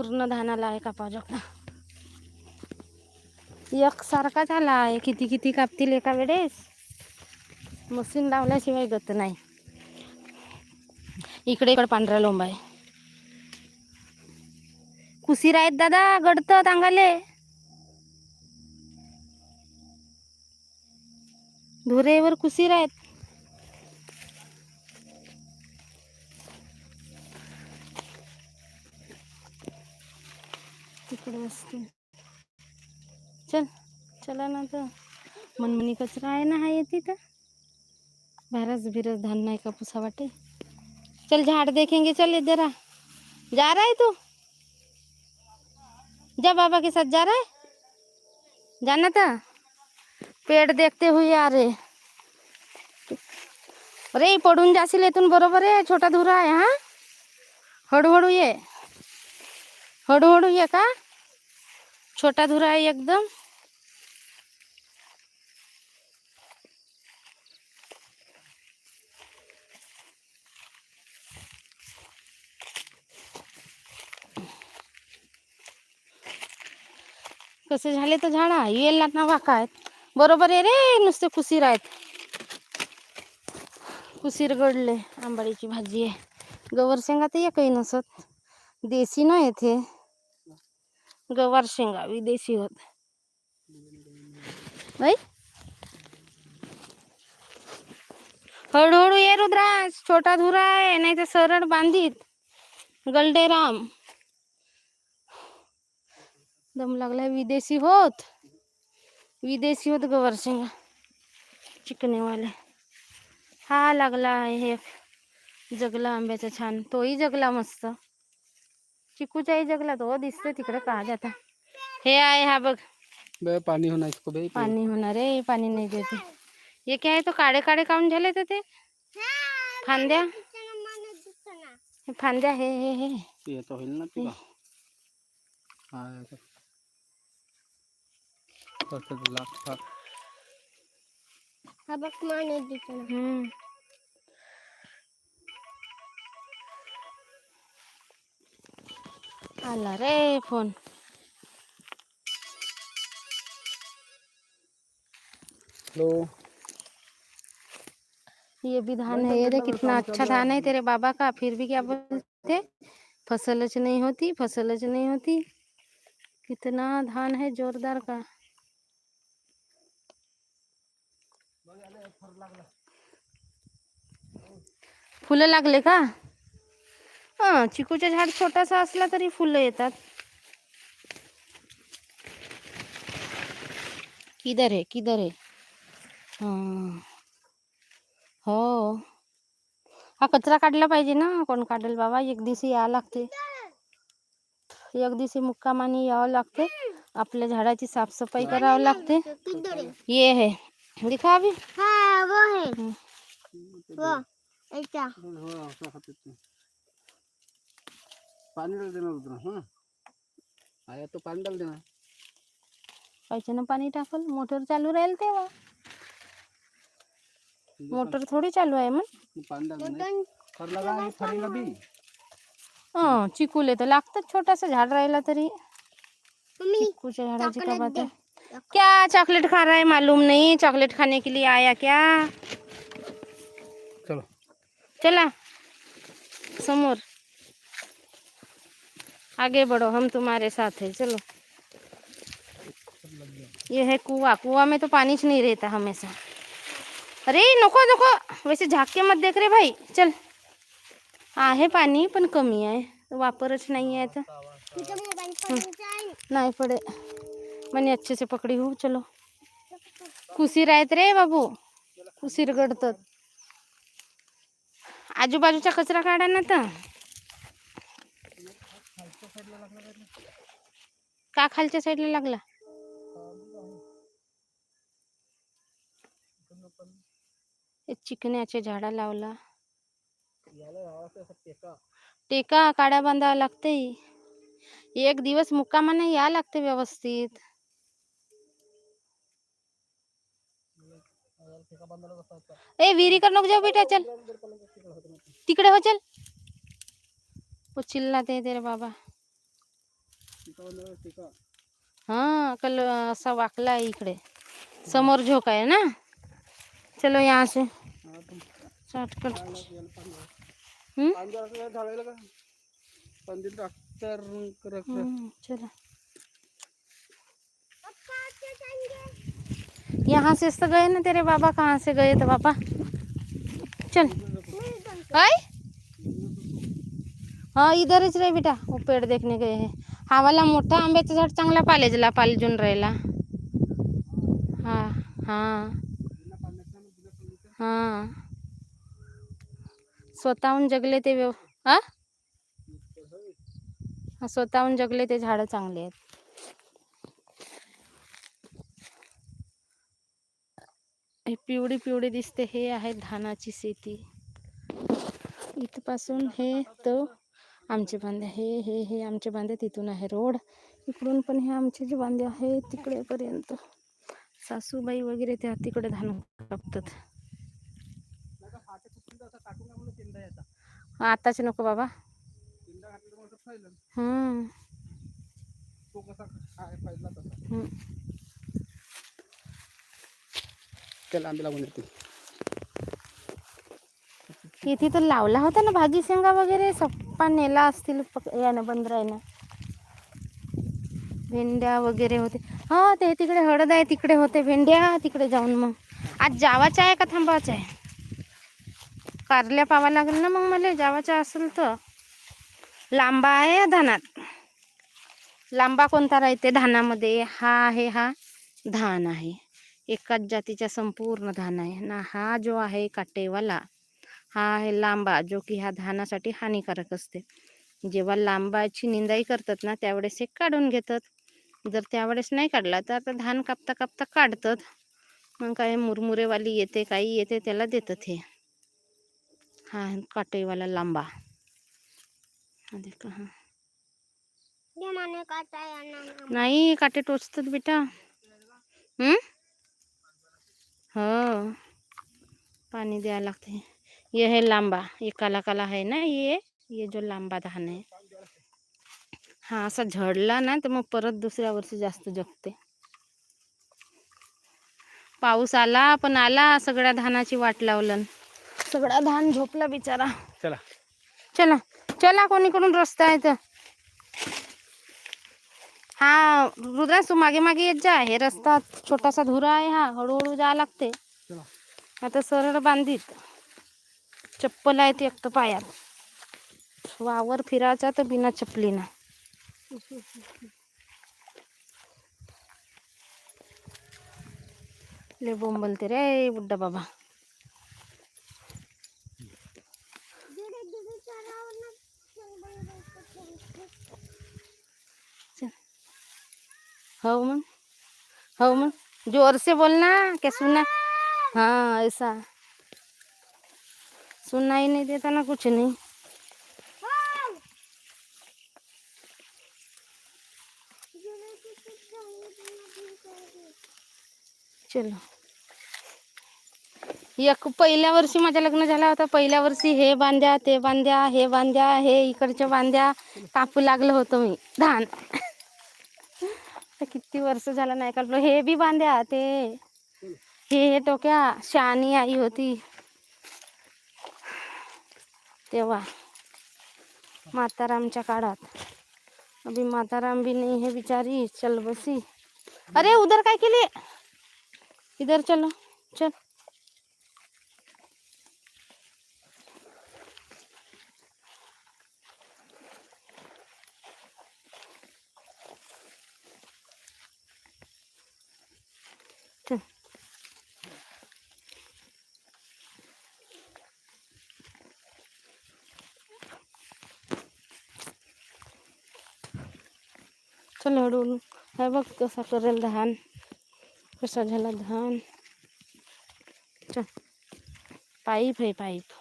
पूर्ण धानाला आहे कापा जोगता एक सारखा झाला आहे. किती किती कापतील एका वेळेस? मशीन लावल्याशिवाय गत नाही. इकडे इकडे पांढरा लोंब आहे. कुशीर आहेत दादा गडतं अंगाले. धुरेवर कुशीर आहेत. तिकडे असते चल, चला ना तर मनमनी कचरा आहे ना, हा येते तर भारस बिरस धान नाही कापूसा वाटे चल, झाड़ देखेंगे, चल इधर आ। जा रहा है तू? जा बाबा के साथ जा रहा है? जाना था पेड़ देखते हुए आ रे अरे पडून जाशील इथून बरोबर आहे छोटा धुरा हा हळूहळू ये। हळूहळू ये का? छोटा धुरा आहे एकदम. कसे झाले तर झाडा? येईल ना वाका आहेत बरोबर आहे रे नुसते कुसीर आहेत. कुसीर गडले आंबाडीची भाजी आहे. गवर शेंगा तर एकही नसत. देशी न येथे. गवार शेंगा विदेशी होत. हळूहळू ये रुद्राज छोटा धुरा आहे नाही तर सरळ बांधीत. गलडेराम दम लागलाय विदेशी होत. विदेशी होत गवार शेंगा. चिकनेवाले हा लागला आहे एक जगला आंब्याचा छान. तोही जगला मस्त. चिकूचाही जगला तो दिसतो तिकडे का जाता? हे आहे हा बघ. बे पानी होना इसको बे पाणी होणार आहे पाणी नाही देते. हे काय आहे तो काळे काळे काऊन झाले तर ते? फांद्या? हे फांद्या हे हे हे. ये तो हिल ना तुला. हाँ ये तो फक्त लाख. था हा बघ मान दिसत हम्म. आला रे फ़ोन हेलो ये भी धान है ये देख कितना अच्छा धान है तेरे बाबा का फिर भी क्या बोलते? फसलच नहीं होती फसलच नहीं होती। कितना धान है जोरदार का। फुलं लागले का? हा चिकूचे झाड छोटासा असला तरी फुलं येतात किधर है किधर है हा हो हा कचरा काढला पाहिजे ना कोण काढेल बाबा एक दिवशी यावं लागते एक दिवसी मुक्कामाने यावं लागते आपल्या झाडाची साफसफाई करावं लागते है ये है दिखा अभी हाँ वो है. वो पानी डाल देना उधर हाँ। आया तो पानी डाल देना। पाहिजे पाणी टाकल मोटर चालू राहील तेव्हा मोटर थोडी चालू आहे मग ये पानी डाल देना। बटन फर लगा है फरेगा भी। हं चिकूले तर लागतात छोटासा झाड राहिला तरी। मम्मी चिकूच्या झाडाची का बात है क्या चॉकलेट खा रहा है मालूम नहीं चॉकलेट खाने के लिए आया क्या? चलो। चला समोर। आगे बढ़ो, हम तुम्हारे साथ है, चलो। ये है कुआ कुआ में तो पानी नहीं रहता हमेशा। अरे, नको नको, वैसे झाक के मत देख रे भाई, चल। आहे पाणी पण कमी आहे, वापरच नाही मोबाईल पडून नाही पडे। म्हणे अच्छे से पकड़ी हो, चलो। कुसीर आहेत रे बाबू कुसीर गडतात। आजूबाजूचा कचरा काढा ना तर। का खालच्या साईडला लागला. हे लावला. टेका काड्या बांधावा लागते एक दिवस मुक्कामाने या लागते व्यवस्थित. ए कर नको जाऊ बेटा, चल. तिकडे हो, चल. वो चिल्लाते हैं तेरे बाबा. हाँ कल असा वाकला आहे इकडे समोर झोक आहे ना चलो यहाँ से शॉर्टकट हम्म? हम्म, चलो यहाँ से तो गए ना तेरे बाबा कहाँ से गए थे पापा चल तो आए हाँ इधरच रे बेटा वो पेड़ देखने गए हैं हा वाला मोठा आंब्याचं झाड चांगला पालेजला पालजून राहिला. हा हा. हा. स्वतःहून जगले ते व्यव हा हा, स्वतःहून जगले ते झाडं चांगले आहेत. हे पिवळी पिवळी दिसते. हे आहे धानाची शेती. इथपासून हे तो आमचे बांधे हे हे हे आमचे बांधे तिथून आहे रोड. इकडून पण हे आमचे जे बांधे आहे तिकडेपर्यंत. सासूबाई वगैरे त्या तिकडे धान कापतात. आताच नको बाबा. हम्म. त्याला आंबे लागून येते इथे तर लावला होता ना भाजी शेंगा वगैरे सप्पा नेला असतील पक- यानं बंदरायनं. भेंड्या वगैरे होते. हा ते तिकडे हळद आहे तिकडे होते भेंड्या तिकडे जाऊन मग. आज जावाचा आहे का थांबायचं आहे? कारल्या पावा लागेल ना मग मला जावाचा असेल तर. लांबा आहे धानात. लांबा कोणता राहते धानामध्ये? हा आहे हा धान आहे. एकाच जातीचा संपूर्ण धान आहे. ना हा जो आहे काटेवाला. हा आहे लांबा जो की ह्या धानासाठी हानिकारक असते. जेव्हा लांबाची निंदाई करतात ना त्यावेळेस हे काढून घेतात. जर त्यावेळेस नाही काढला तर आता धान कापता कापता काढतात. मग काय मुरमुरेवाली येते काही येते त्याला देतात हे. हा काटेवाला लांबा. हा नाही काटे टोचतात बेटा. हम्म हो. पाणी द्यायला लागते ये है लांबा ये काला काला है ना ये ये जो लांबा धान आहे हा असा झडला ना तर मग परत दुसऱ्या वर्षी जास्त जगते। पाऊस आला पण आला सगळ्या धानाची वाट लावलं सगळा धान झोपला बिचारा। चला। चला चला कोणीकडून रस्ता आहे तर? हा रुद्रा तू मागे मागे येत जा हे रस्ता छोटासा धुरा आहे हा हळूहळू जा लागते. आता सरळ बांधीत. चप्पल आहे ते एकटं पायात. वावर फिरायचा तर बिना चपलीनं. ले बोंबलते रे बुड्डा बाबा. ना हो मग. हो मग. ज़ोर से बोलना क्या सुना? हाँ ऐसा. सुनाई नहीं देता ना कुछ नहीं। चलो। एक पहिल्या वर्षी माझं लग्न झालं होतं. पहिल्या वर्षी हे बांध्या, ते बांध्या, हे बांध्या, हे इकडच्या बांध्या. कापू लागलं होतं मी. धान. किती वर्ष झालं नाही कापलं हे बी बांध्या, ते. हे टोक्या शानी आई होती. तेव्हा मातारामच्या काळात. अभी माताराम भी नहीं है बिचारी चल बसी. अरे उधर काय केली? इधर चलो चल. चल हळूहळू हे बघ कसा करेल धान कसा झाला धान। चल पाईप आहे पाईप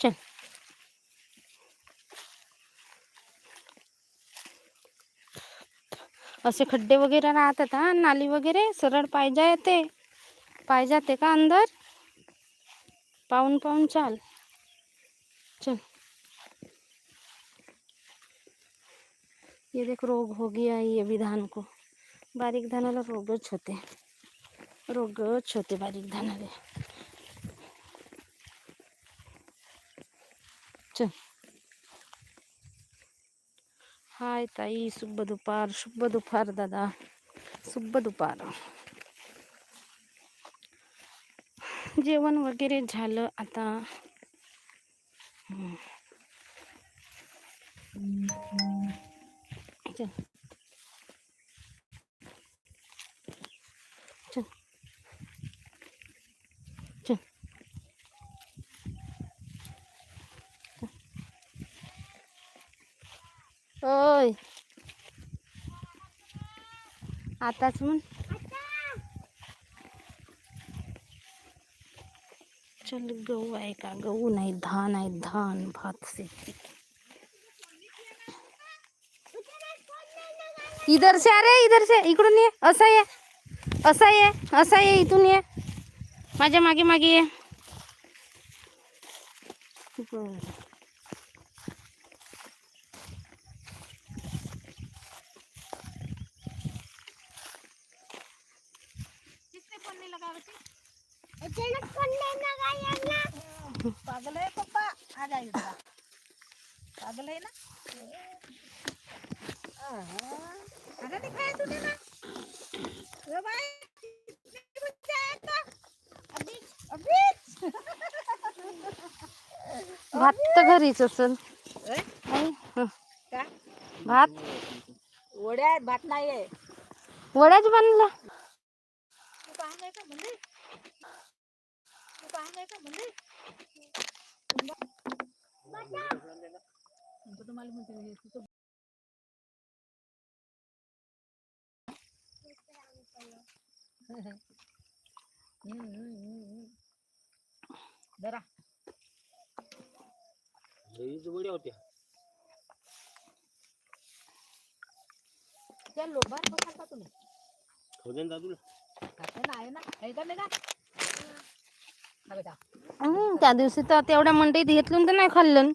चल। असे खड्डे वगैरे राहतात, हा, नाली वगैरे, सरळ पाय येते पाय जाते का अंदर? पाहून चाल चल. ये देख रोग हो गया ये भी धान को। बारीक धानाला रोगच होते। रोगच होते बारीक धानाले चल। हाय ताई, शुभ दुपार शुभ दुपार दादा। शुभ दुपार जेवण वगैरे झालं आता। हम्म. चल। चल। चल। ओय। आताच म्हण चल गहू आहे का? गहू नाही, धान आहे, धान, भात से इधर से अरे इधर से। इकडून ये, असं ये असं ये असं ये, इथून ये। माझ्या मागे मागे ये। भात तर घरीच असेल. भात? वड्या भात नाहीये. वड्याच बनला. त्या लोभात बसाल का तुम्ही. खाऊ दे ना दादूला ना आहे ना. आहे का नाही का हा बेटा. हं, त्या दिवशी तर तेवढ्या मंडईत घेतलं तर नाही खाल्लं.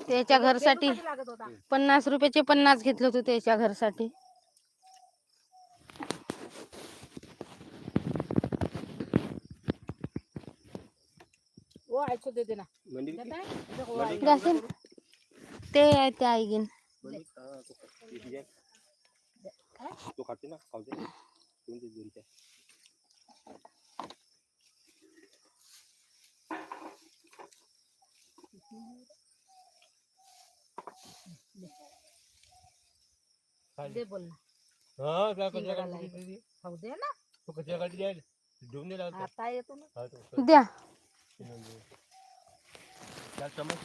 त्याच्या घरसाठी लागत होता? पन्नास रुपयाचे पन्नास घेतले होते त्याच्या घरसाठी. मंदिर. जाशील ते आहे ते आईगीन. मंदिर? तो खाते ना दे दोन ते दोन दे बोल ना हा, लागली. गाडीत गेली. खाऊ दे ना तो कचऱ्या गाडीत जाईल. दे लावतो. आता येतो ना हा, तो- तो- द्या घेऊन दे. त्याला चमच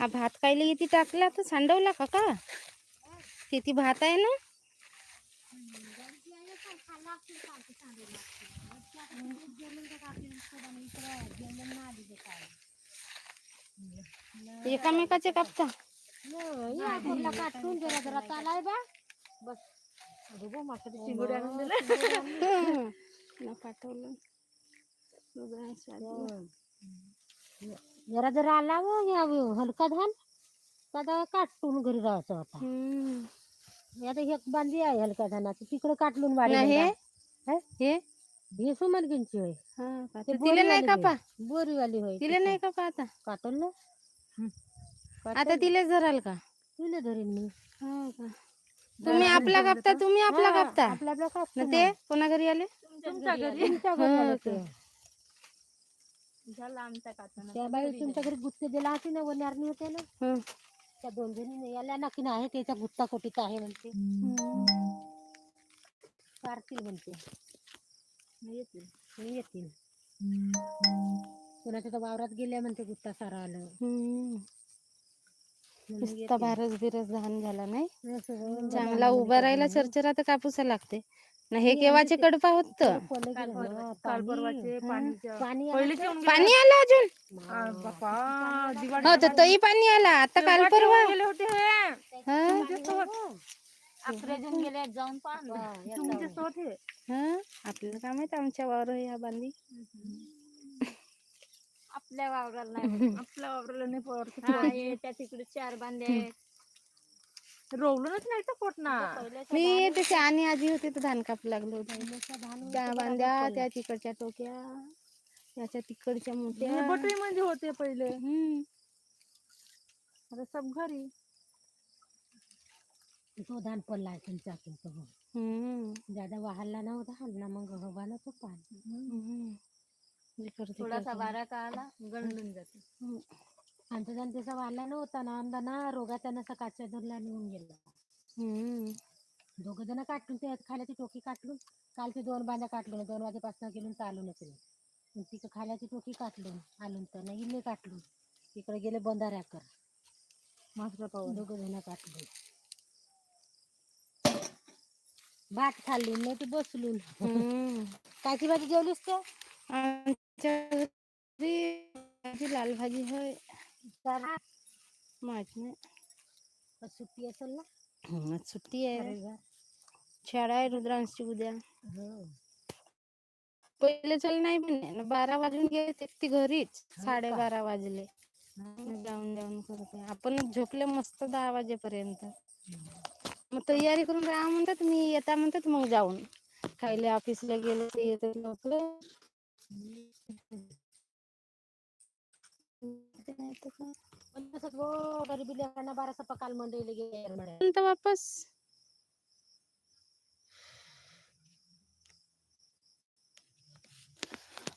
हा भात कायले किती टाकला? तर सांडवला का का? किती भात आहे ना? एकामेकाचे कापता? काटून जरा जरा चालाय बा स्वाद. जरा जरा आला हलका धान. आता काटून घरी जायचं होता. आता एक बांधी आहे हलका धानाची तिकडे काटलून वाढी ना हे? हे? मनगिनची होय. हा का? तिले नाही बोरीवाली कापा. बोरीवाली होय तिले नाही कापा आता? काटल ना? आता तिलेच धराल का? तिने धरीन मी. का? तुम्ही आपला कापता तुम्ही आपला कापता. आपला. ते? कोणा घरी आले? तुमच्या घरी तुमच्या घरी हा आलं का? ते. झाला आमचा काटून त्या बाई तुमच्या घरी गुत्ते दिला होती ना वनारणी होते ना? हं. त्या दोन जणी याला ना की नाही? त्याच्या गुत्ता कोटीचा आहे म्हणते. काढतील म्हणते. येतील. मी येतील. कोणाच्या तर वावरात गेल्या म्हणते गुत्ता सारा आलं हम्म. नुसता भारस बिरस धान झाला नाही? चांगला चांगला उभा राहिला चरचरा तर कापूसा लागते. ना हे केव्हाचे कडपा होत? काल परवाचे पाणीच्या. पाणी आलं अजून? हो तर तोही पाणी आला. आता काल परवा. आपल्याला काय माहीत आमच्या वावर या बांधी. आपल्या वावराला नाही आपल्या वावराला नाही त्या तिकडे चार बांधे आहेत. रोवलंच नाही तर पोटना मी त्याची आणि आजी होती तर धान कापू लागलो त्या बांध्या त्या तिकडच्या टोक्या त्याच्या तिकडच्या मोठ्या बटरी मध्ये होते पहिले. हम्म. आता सब घरी. तो धान पडला असेल चाकून तो. हम्म. ज्यादा वाहरला नव्हता हल्ला मग हवाना तो पाणी. थोडासा. वारा का आला गळून जाते. हम्म. आमचा जण त्याचा वाढला नव्हता ना आमदा ना रोगाचा नसा काच्या धरला निघून गेला. हम्म. दोघं जण काटून ते खाल्याची टोकी काटलून कालचे दोन बांध्या काटलून दोन वाजेपासून गेलून चालूनच रे मग तिकडे खाल्याची टोकी काटलून आलून तर नाही इल्ले काटलून तिकडे गेले बंधाऱ्याकर. माझं पाहून. दोघं जण काटलून भात खाल्लून नाही ते बसलून. कायची भाजी जेवलीस ते? आमच्या लाल भाजी होय. माहीत नाही. सुट्टी असेल ना? हम्म, आज सुट्टी आहे. शाळा आहे रुद्रांशची उद्या. हो. पहिले चल नाही पण बारा वाजून गेले ते ती घरीच. का? साडेबारा वाजले. हा. जाऊन जाऊन करते. आपणच झोपले मस्त दहा वाजेपर्यंत. मग तयारी करून राहा म्हणतात मी येता म्हणतात मग जाऊन. खायले ऑफिसला गेले ते येतात लवकर नाही तर काय. पण तसंच वो गरीबी लेकरांना बारासा पकाल मंडईला गेले म्हणे. नंतर वापस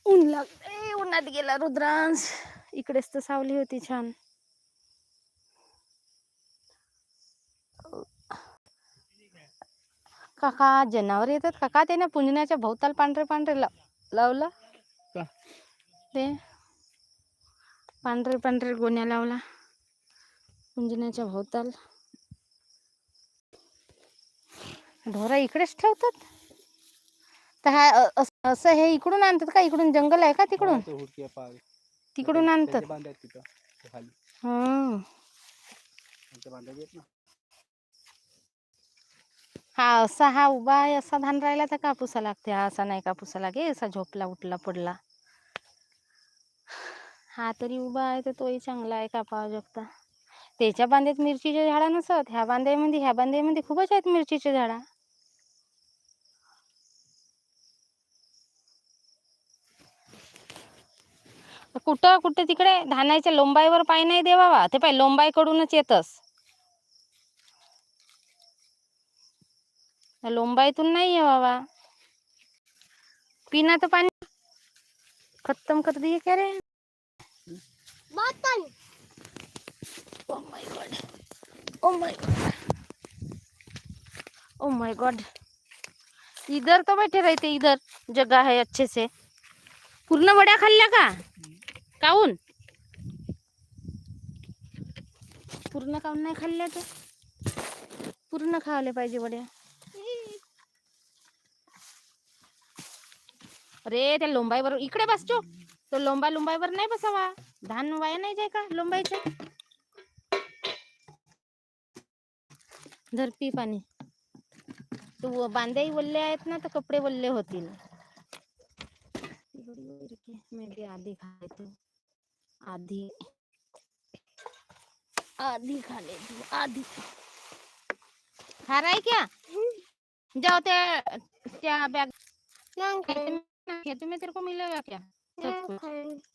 ऊन उन्हात गेला रुद्रांश इकडेच तर सावली होती छान काका जनावर येतात काका ते ना पुंजण्याच्या भोवताल पांढरे पांढरे लाव लावलं ते पांढरे पांढरे गोण्या लावला. पुंजण्याच्या भोवताल. ढोरा इकडेच ठेवतात? तर हा अस- असं हे इकडून आणतात का? इकडून जंगल आहे का तिकडून? हुडकी. तिकडून आणतात. तिथं ते खाली. हं. ना हा असा हा उभा आहे असा धान राहिला तर कापूसा लागते. हा असा नाही कापूसा लागे असा झोपला उठला पडला. हा तरी उभा आहे तर तोही चांगला आहे कापावा जगता. त्याच्या बांध्यात मिरचीचे झाडा नसत ह्या बांध्यामध्ये ह्या बांध्यामध्ये खूपच आहेत मिरचीचे झाडा. कुठं कुठं तिकडे? धानाच्या लोंबाईवर पाय नाही देवावा ते पाय लोंबाईकडूनच येतस. लोंबाईतून नाही येवावा बाबा. पिना तर पाणी खत्तम कर दिए क्या रे? ओ my god oh my oh my god इधर तो बैठे रहते, इधर। जगह है अच्छे से। पूर्ण वड्या खाल्ल्या का काऊन पूर्ण काऊन नाही खाल्ल्या तर पूर्ण खावले पाहिजे वड्या अरे त्या लोंबाईवर इकडे बसचो तो लोंबा लोंबाईवर नाही बसावा धान वाया नाही जाय का लोंबाईच्या धरती पाणी तो व- बांध्याही वल्ले आहेत ना तर कपडे वल्ले होतील मैं भी आधी खा लेती आधी। आधी खा लेती हूँ आधी। खा रहा है क्या? जाओ त्या त्या बैग खेत में तेरे को मिलेगा क्या? 天空。